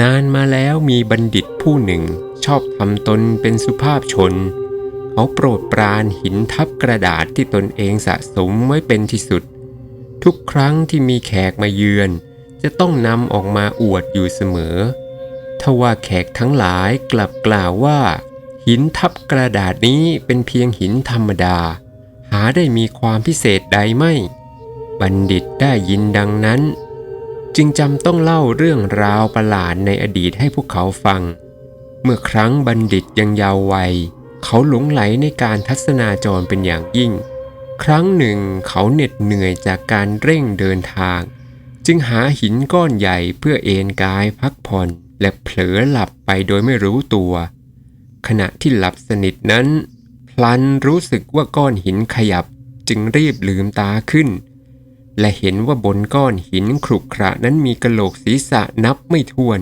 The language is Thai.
นานมาแล้วมีบัณฑิตผู้หนึ่งชอบทำตนเป็นสุภาพชน เขาโปรดปรานหินทับกระดาษที่ตนเองสะสมไว้เป็นที่สุด ทุกครั้งที่มีแขกมาเยือน จะต้องนำออกมาอวดอยู่เสมอทว่าแขกทั้งหลายกลับกล่าวว่า หินทับกระดาษนี้เป็นเพียงหินธรรมดา หาได้มีความพิเศษใดไม่ บัณฑิตได้ยินดังนั้น จึงจำต้องเล่าเรื่องราวประหลาดในอดีตให้พวกเขาฟัง เมื่อครั้งบัณฑิตยังเยาว์วัย เขาหลงไหลในการทัศนาจรเป็นอย่างยิ่ง ครั้งหนึ่งเขาเหน็ดเหนื่อยจากการเร่งเดินทาง จึงหาหินก้อนใหญ่เพื่อเอนกายพักผ่อนและเผลอหลับไปโดยไม่รู้ตัว ขณะที่หลับสนิทนั้น พลันรู้สึกว่าก้อนหินขยับจึงรีบลืมตาขึ้น และเห็นว่าบนก้อนหินขรุขระนั้นมีกระโหลกศีรษะนับไม่ถ้วน